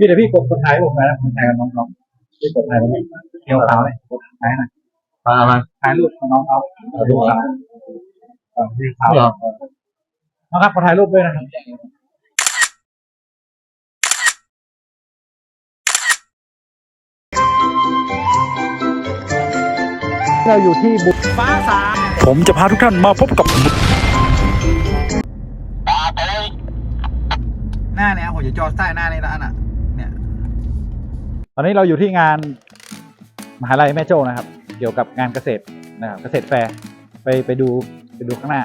พี่เดี๋ยวพี่กดกดถ่ายผมนะผมถ่ายกับน้องๆพี่กดถ่ายผมเที่ยวขาวเลยกดถ่ายหน่อยมามาถ่ายรูปกับน้องเขาถ่ายรูปขาวเออพี่ขาวเหรอนะครับขอถ่ายรูปด้วยนะครับเราอยู่ที่บุฟ้าสางผมจะพาทุกท่านมาพบกับหน้าเนี่ยผมจะจอใต้หน้านี่ละอันอะเนี่ยต อนนี้เราอยู่ที่งานมหาลัยแม่โจ้นะครับ เกี่ยวกับงานเกษตรนะครับเกษตรแฟร์ไปไปดูไปดูข้างหน้า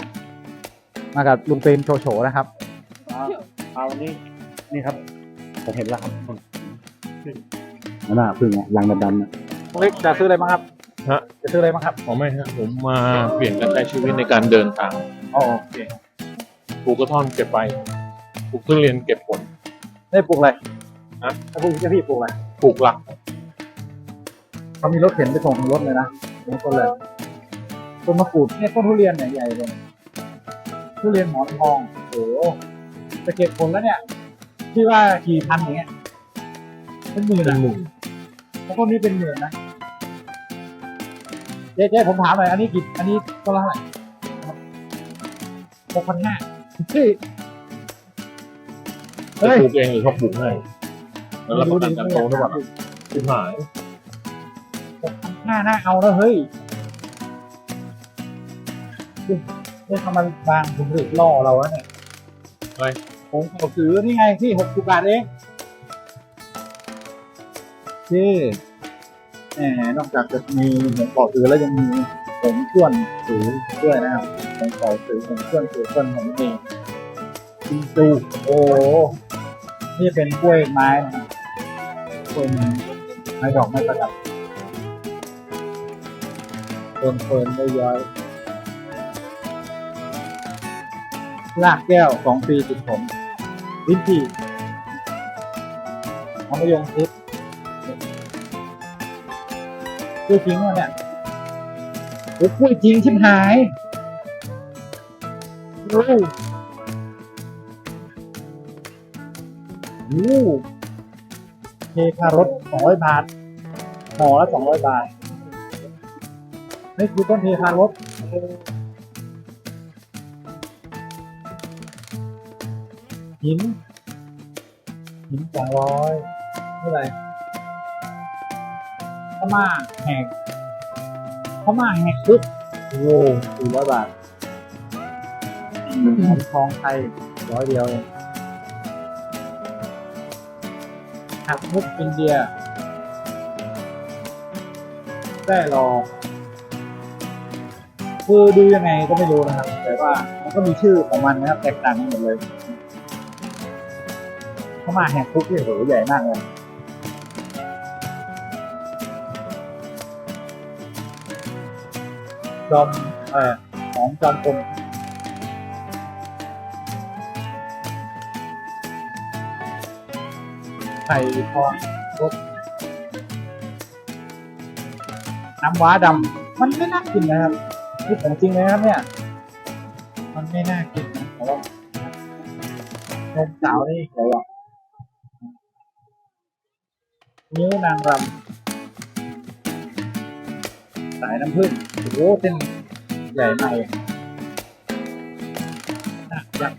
มากับลุงเปรมโชโฉนะครับเอานี่นี่ครับผมเห็นแล้วครับหน้าพึ่งอะรังดำๆนะลุงเล็กจะซื้ออะไรบ้างครับฮะ จะซื้ออะไรบ้างครับผมไม่ฮะผมมาเปลี่ยนการใช้ชีวิตในการเดินทางอ๋อโอเคปลูกกระท่อนเก็บไปปลูกทุเรียนเก็บผลได้ปลูกอะไรฮะถ้าปลูกจะพี่ปลูกอะไร ปลูกหลักเขามีรถเข็นไปส่งถึงรถเลยนะนี่ต้นเลยต้นมะกรูดเนี่ยต้นทุเรียนเนี่ยใหญ่เลยทุเรียนหมอนทองโอ้โหจะเก็บผลแล้วเนี่ยที่ว่ากี่พันอย่างเงี้ยเป็นหมื่นเป็นอะหมู่แล้วต้นนี้เป็นหมื่นนะเจ๊เจ๊ผมถามหน่อยอันนี้กี่อันนี้ต้นละเท่าไหร่หกพันห้าเฮ้ยจะเฮ้ยปลูกเองหรือเขาปลูกให้ แล้วเราประกันการโตด้วยป่ะที่หายหน้าหน้าเอาแล้วเฮ้ยนี่ทำมันบางผมถึกล่อเราแล้วเนี่ยอะไรผมขอซื้อนี่ไงพี่หกสิบบาทเองพี่แหมนอกจากจะมีผมขอซื้อแล้วยังมีผมส่วนซื้อด้วยนะครับผมขอซื้อผมส่วนซื้อส่วนผมเองจิงจูโอ้โหนี่เป็นกล้วยไม้นะ ครับกล้วยไม้ดอกไม้ประดับต้นเฟิร์นได้ย้อยลากแก้วสองปีติดผมลิ้นจี่ทำมะยงทิพย์กล้วยจริงวะเนี่ยโอ้กล้วยจริงชิบหายโอ้โห เทคารถสองร้อยบาทห่อละสองร้อยบาท นี่คือต้นเทพารถหินหินสองร้อยเท่าไหร่ข้าวมาแหกข้าวมาแหกปึ๊บโอ้โหสี่ร้อยบาทของทองไทยร้อยเดียวเอง หักมุกอินเดียแร่รอคือดูยังไงก็ไม่รู้นะครับ แต่ว่ามันก็มีชื่อของมันนะครับ แตกต่างกันหมดเลย เข้ามาแหกคุกที่โหใหญ่มากเลยจอมเอ่อของจอมกลม ไข่ทองรสน้ำว้าดำมันไม่น่ากินนะครับนี่ของจริงเลยนะครับเนี่ย มันไม่น่ากินนะแต่ว่านมสาวนี่เดี๋ยวอะนิ้วนางรำสายน้ำผึ้งโอ้โหเส้นใหญ่มากเลยน่ารัก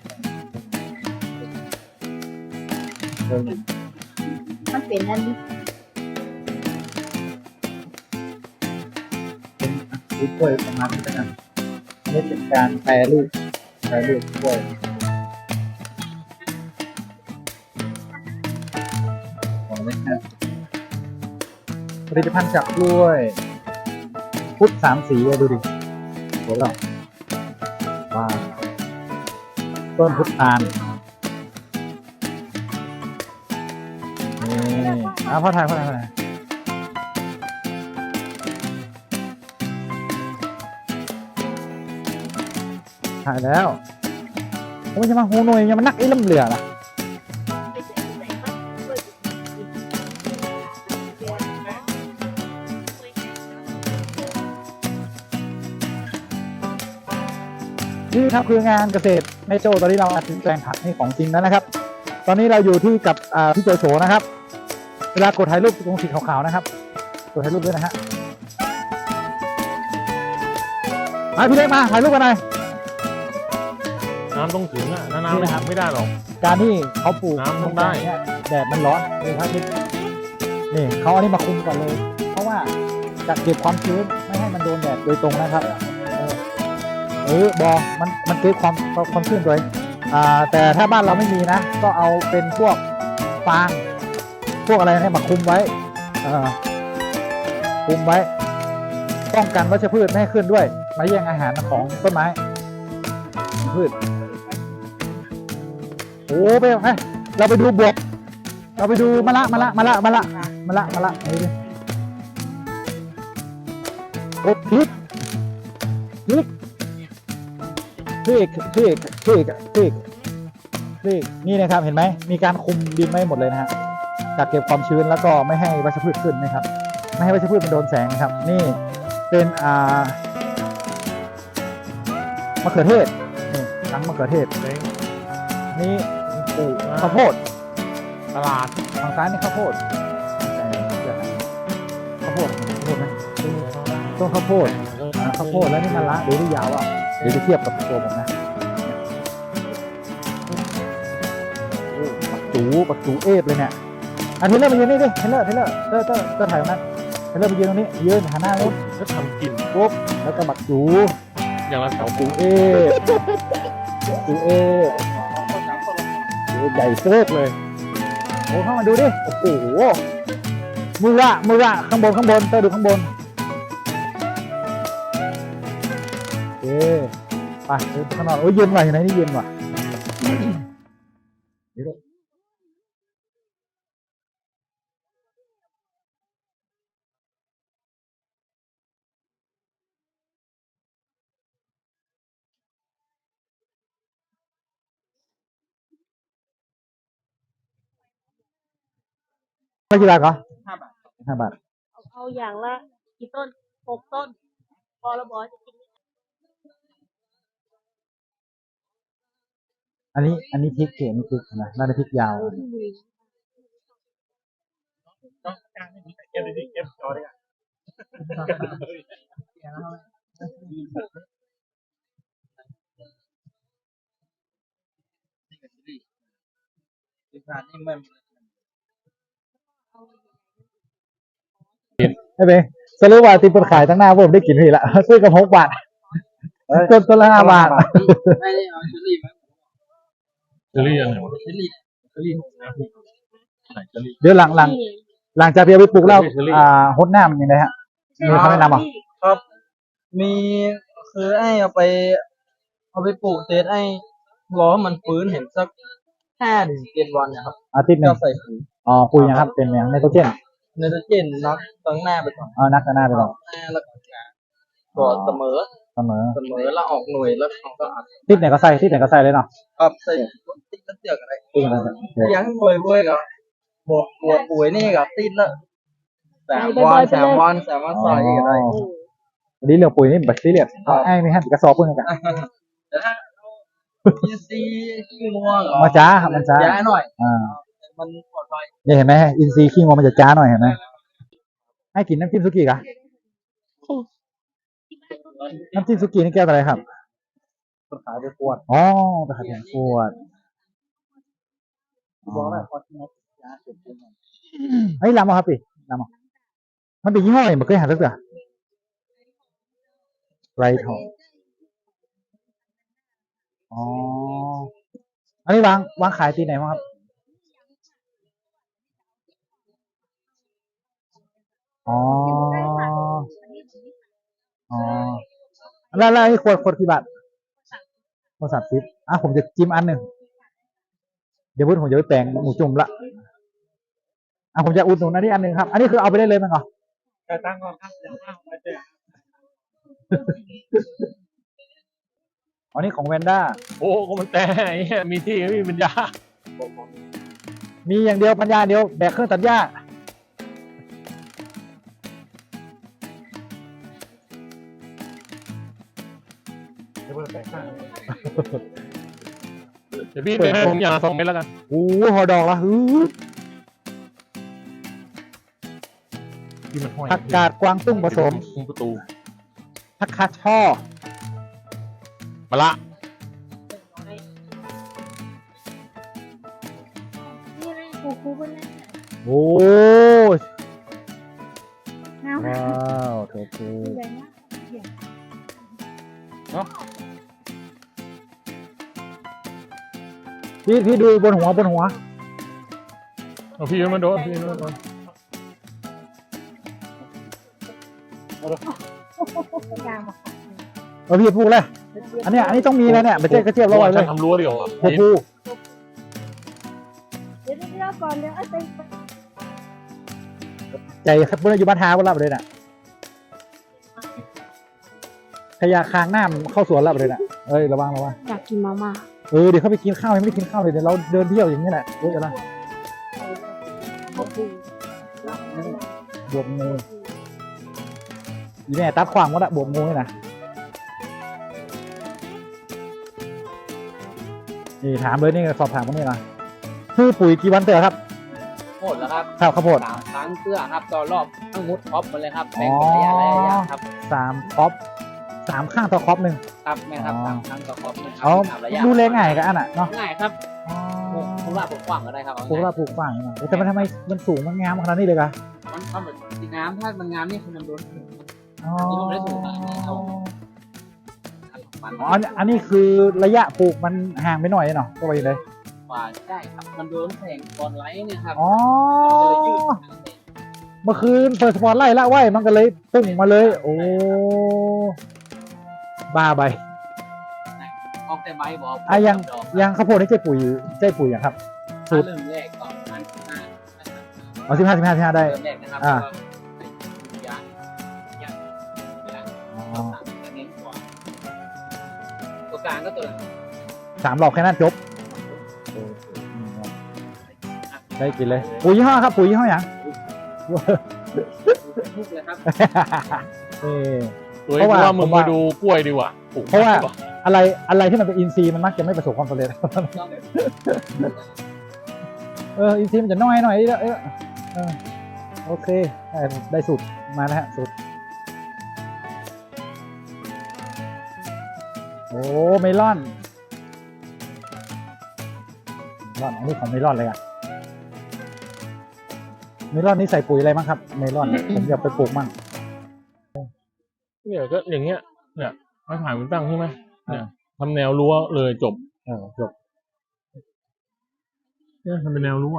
เออ มันเป็นอันนี้เป็นรูปกล้วยประมาณนี้นะครับนี่เป็นการแปรรูปแปรรูปกล้วยของเล่นนะผลิตภัณฑ์จากกล้วยพุทธสามสีดูดิสวยหรอว้าต้นพุทธทาน นี่อะพ่อถ่ายพ่อถ่ายพ่อถ่ายถ่ายแล้วผมจะมาหูหน่วยยังมันนักไอ้ลำเหลือล่ะนี่ครับคืองานเกษตรในโจตอนนี้เรามาถึงแปลงผักนี่ของจริงแล้วนะครับ ตอนนี้เราอยู่ที่กับพี่โจโฉนะครับ เวลากดถ่ายรูปตรงสีขาวๆนะครับ กดถ่ายรูปด้วยนะฮะมาพี่เล็กมาถ่ายรูปกันหน่อยน้ำต้องถึงอะถ้าน้ำไม่ถึงไม่ได้หรอก การที่เขาปลูกน้ำต้องได้ เนี่ยแดดมันร้อนเลยครับพี่นี่เขาเอาอันนี้มาคุมก่อนเลย เพราะว่าจะเก็บความชื้นไม่ให้มันโดนแดดโดยตรงนะครับเออเออบอมันมันเก็บความความชื้นด้วยอ่าแต่ถ้าบ้านเราไม่มีนะ ก็เอาเป็นพวกฟาง พวกอะไรเนี่ยมาคุมไว้คุมไว้ ป้องกันวัชพืชไม่ให้ขึ้นด้วยมาแย่งอาหารของต้นไม้พืชโอ้ไปไปเราไปดูบวบเราไปดูมะละมะละมะละมะละมะละมะละนี่ดิโอ้พริกพริกพริกพริกพริกพริกพริกนี่นะครับเห็นไหมมีการคุมดินไว้หมดเลยนะฮะ กักเก็บความชื้นแล้วก็ไม่ให้วัชพืชขึ้นนะครับ ไม่ให้วัชพืชมันโดนแสงนะครับ นี่เป็นอ่ามะเขือเทศนี่ทั้งมะเขือเทศเล้งนี่ปลูกข้าวโพดตลาดทางซ้ายนี่ข้าวโพดเอ่อเดี๋ยวนะข้าวโพดข้าวโพดไหมต้นข้าวโพดอ่าข้าวโพดแล้วนี่มันละดูที่ยาวอะเดี๋ยวจะเทียบกับตัวผมนะโอ้ปักจูปักจูเอฟเลยเนี่ย อันเทเลอร์มายืนนี่ดิเทเลอร์เทเลอร์เตอร์เตอร์เตอร์ถ่ายตรงนั้นเทเลอร์มายืนตรงนี้ยืนหันหน้านู้นก็ทำกินปุ๊บแล้วก็บักจูอย่างละแถวจูเอฟจูเอฟจูใหญ่เซิร์ฟเลยโอ้เข้ามาดูดิโอ้โหมือละมือละข้างบนข้างบนเตอร์ดูข้างบนโอเคไปดูข้างนอกโอ้ยเย็นว่ะเห็นไหมนี่เย็นว่ะเดี๋ยว ไม่กี่บาทเหรอห้าบาทห้าบาท เอาเอาอย่างละกี่ต้นหกต้น พอระบอจะกินอันนี้ อันนี้พริกเก๋นี่พริกนะน่าจะพริกยาวเก็บดีๆเก็บจอได้อะไม่ เป็นสรุปว่าที่เปิดขายตั้งหน้าผมได้กินทีละซื้อกับหกบาทต้นต้นละห้าบาทไม่ได้เอาเชอรี่มาเชอรี่อันไหนวะเชอรี่เชอรี่ไหนเชอรี่เดี๋ยวหลังหลังนี่หลังจากที่เอาไปปลูกแล้วเชอรี่อ่าหดหน้ามันยังไงฮะมีคำแนะนำเหรอะครับ มีคือไอ้เอาไป เอาไปปลูกเสร็จไอ้รอให้มันฟื้นเห็นสักห้าถึงเจ็ดวันนะครับอาทิตย์หนึ่ก็งใส่ปุ๋ยอ๋อปุ๋ยนะครับเป็นอย่างไนโตรเจน ไนโตรเจนนักตั้งหน้าไปก่อนเอานักหน้าไปก่อนหน้าแล้วก็หน้าก็เสมอเสมอเสมอแล้วออกหน่วยแล้วเขาก็อัดทิศไหนก็ใส่ทิศไหนก็ใส่เลยเนาะครับใส่ติดตะเตียกอะไรทิศไหนก็ใส่โอเคยังป่วยป่วยกับบวกบวกป่วยนี่กับติดละสามวันสามวันสามวันใส่อะไรอ๋อวันนี้เรื่องปุ๋ยนี่แบบซีเรียสเอาไอ้ไม่ให้กระสอบเพิ่งกันแต่ถ้ายีซีขี้ง่วงมาจ้าครับมันจ้าย้ายหน่อยอ่า มันปลอดภัยเนี่ยเห็นไหมอินทรีย์ขี้งวมันจะจ้าหน่อยเห็นไหมให้กินน้ำจิ้มสุกี้กะน้ำจิ้มสุกี้นี่แก้วอะไรครับขายไปขวดอ๋อไปขายเป็นขวดอ๋บอกอแล้วพอที่นักยาเสพติดเฮ้ยลำเอาครับพี่ลำเอามันเป็นยี่ห้ออะไรมันเคยหาสักเดือไรทองอ๋อ อันนี้วางวางขายที่ไหนบ้างครับ อ๋อ อ๋อ แล้วแล้วไอ้ขวดขวดกี่บาทขวดสามสิบอะผมจะจิ้มอันหนึ่ง เดี๋ยวพูดผมจะไปแปลงหมูจุ่มละอะผมจะอุดหนุนอันนี้อันหนึ่งครับ อันนี้คือเอาไปได้เลยมั้งเหรอแต่ตั้งก่อนครับเดี๋ยวตั้งไปเจออันนี้ของแวนด้า โอ้ก็มันแต่ไอ้เหี้ยมีที่ไม่มีปัญญา มีอย่างเดียวปัญญาเดียวแบกเครื่องตัดหญ้า เดี๋ยวเปิดแปลงข้างเดี๋ยวพี่ไปให้ผมอย่างละสองเม็ดแล้วกันโอ้โหหอดอกละฮือที่มันห้อยผักกาดกวางตุ้งผสมคุ้มประตูผักคาช่อมาละนี่เลยครูครูคนนั้นโอ้ยน้ำว้าวโอเคใหญ่มาก พี่พี่ดูบนหัวบนหัวเอาพี่มันโดนพี่มันโดนยางมาเออพี่พูดเลยอันเนี้ยอันนี้ต้องมีนะเนี่ยไม่ใช่กระเจี๊ยบร้อยเลยทำรั้วเดียวโอ้โหเดี๋ยวเดี๋ยวก่อนเดี๋ยวเอาไปใจครับบนอยู่บ้านท้าบนรับเลยน่ะ ยะคางหน้ามันเข้าสวนรับเลยน่ะเอ้ยระวังระวังอยากกินมาม่าเออเดี๋ยวเขาไปกินข้าวยังไม่ได้กินข้าวเลยเดี๋ยวเราเดินเที่ยวอย่างนี้แหละเฮ้ยอะไรบวมงูอีแม่ตัดขวางวัดอะบวมงูนี่นะนี่ถามเลยนี่สอบถามคนนี้นะคือปุ๋ยกี่วันเตอครับโหดแล้วครับข้าวข้าวโพดสามครั้งเพื่อครับต่อรอบทั้งมุดท็อปหมดเลยครับแบ่งเป็นระยะระยะครับสามครอป สามข้างต่อครอปหนึ่ง ครับแม่ครับอ๋อ สามครั้งต่อครอบหนึ่งเอาสามระยะดูแลง่ายกับอันน่ะเนาะง่ายครับอ๋อผมว่าผมกว้างก็ได้ครับเอาปลูกง่ายว่าปลูกฝังอย่างเงี้ยแต่มันทำไมมันสูงมันงามขนาดนี้เลยกะมันมันเหมือนสีน้ำถ้ามันงามนี่คือมันโดน อ๋อนี่มันไม่ได้สูงขนาดนี้เอา มันอ๋ออันอันนี้คือระยะปลูกมันห่างไปหน่อยเนาะก็ไปเลย กว่าได้ครับ มันโดนแสงบอลไลท์เนี่ยครับอ๋อ มันเลยยืดเมื่อคืนเปิดสปอร์ตไล่ละไว้มันก็เลยตึ้งมาเลย โอ้ บ้าไป ออกแต่ใบบอกอะยัง ดอกยังข้าวโพดนี่ใจปุ๋ยใจปุ๋ยอย่างครับ สูตร เริ่มแรกก่อนมันห้าเอาสิบห้าสิบห้าสิบห้าได้ เริ่มแรกนะครับอ่า ก็ยางยางยางอ๋อสามจะเน้นกว่าตัวกลางก็ตัวสามรอบแค่นั้นจบได้กินเลย ปุ๋ยยี่ห้อครับ ปุ๋ยยี่ห้ออย่าง ทุกเลยครับ เออตัว เพราะว่าว่ามึงผมมาว่าดูกล้วยดีกว่าปลูกเพราะว่าดีกอะไรอะไรที่มันเป็นอินทรีย์มันมักจะไม่ประสบความสำเร็จเอออินทรีย์มันจะน้อยหน่อยเออเออเออโอเคได้ได้สูตรมาแล้วฮะสูตรโอ้เมลอนเมลอนอันนี้ของเมลอนเลยอะเมลอนนี่ใส่ปุ๋ยอะไรบ้างครับเมลอนผมอยากไปปลูกมั่ง เนี่ยก็อย่างเงี้ย เนี่ยไม้ไผ่มันตั้งใช่ไหมเนี่ยอ่าทำแนวรั้วเลยจบเออจบเนี่ยทำเป็นแนวรั้ว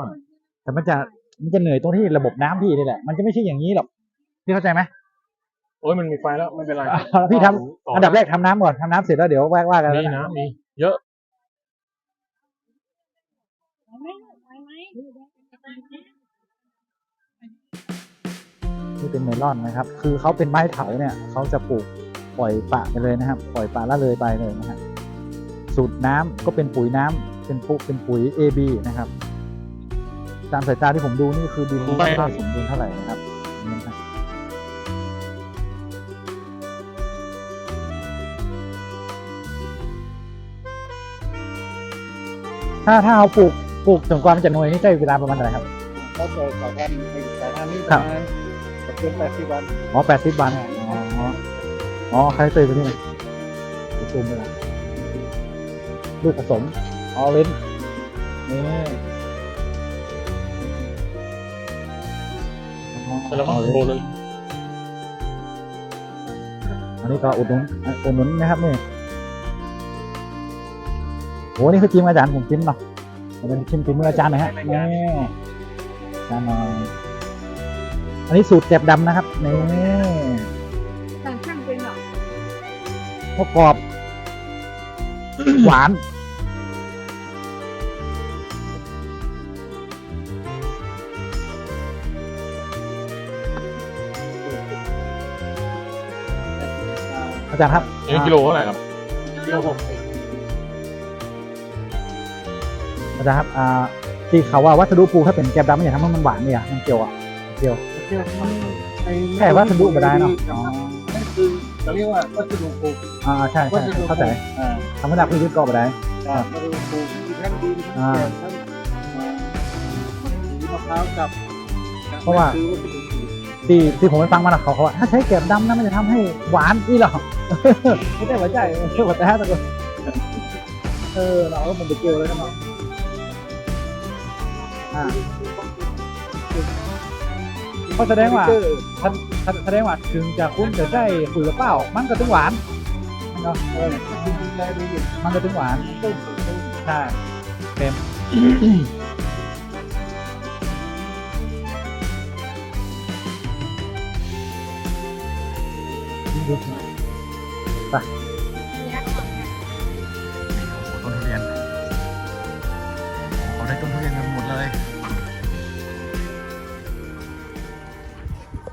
แต่มันจะมันจะเหนื่อยตรงที่ระบบน้ำพี่นี่แหละ มันจะไม่ใช่อย่างนี้หรอกพี่เข้าใจไหมโอ้ยมันมีไฟแล้วไม่เป็นไรอะพี่ทำอันดับแรกทำน้ำก่อนทำน้ำเสร็จแล้วเดี๋ยวว่าว่ากันมีแล้วนะนะมีเยอะ นี่เป็นเมลอนนะครับ คือเขาเป็นไม้เถาเนี่ยเขาจะปลูกปล่อยปะไปเลยนะครับ ปล่อยปะละเลยไปเลยนะฮะสูตรน้ำก็เป็นปุ๋ยน้ำเป็นปุ๋ยเป็นปุ๋ย AB นะครับ ตามสายตาที่ผมดูนี่คือดินไม่ค่อยสมบูรณ์เท่าไหร่นะครับนี่นะครับถ้าถ้าเอาปลูกปลูกจนกว่ามันจะหน่วยนี่ใช้เวลาประมาณเท่าไหร่ครับก็เจอสายพันธุ์สายพันธุ์นี้ปครัระบมาณ เป็นแปดสิบวันอ๋อแปดสิบวันอ๋ออ๋อใครเตยไปที่ไหนไปซูมไปละลูกผสมออเรนจ์นี่แต่ละมันโบเลยอันนี้ก็อุดหนุนอะอุดหนุนนะครับนี่โหนี่คือจิ้มอาจารย์ผมจิ้มเนาะเอาเป็นชิมจิ้มมืออาจารย์หน่อยฮะนี่อาจารย์หน่อย อันนี้สูตรแกบดำนะครับนี่ต่างช่างเป็นหรอมะกรอบ หวาน อาจารย์ครับนี่กิโลเท่าไหร่ครับกิโลหกสิบอาจารย์ครับ อ่าที่เขาว่าวัสดุปลูกถ้าเป็นแกบดำมันอย่าทำให้มันหวานเนี่ยมันเกี่ยวอะเกี่ยวเที่ยวทำไอ้แค่วัสดุมาได้เนาะอ๋อนั่นคือเราเรียกว่าวัสดุปลูกอ่าใช่วัใช่สดุปลูกเข้าใจอ่าธรรมดาพืชก็มาได้อ่าวัสดุปลูกที่แท้ทั้งดินทั้งแกนทั้งอ่าสีมะพร้าวกับเพราะว่า คือว่าเป็นสีที่ที่ผมไปฟังมานะเขาเขาว่าถ้าใช้แกบดำนะมันจะทำให้หวานนี่หรอ ไม่ได้หัวใจไม่ใช่หัวใจตะกุนเออเราก็มันไปเกี่ยวเลยนะเนาะอ่า ก็แสดงว่าท่านท่านแสดงว่าถึงจะคุ้นจะได้ปุ๋ยหรือเปล่ามันก็ถึงหวานเนาะเออมันก็ถึงหวานใช่เต็มไป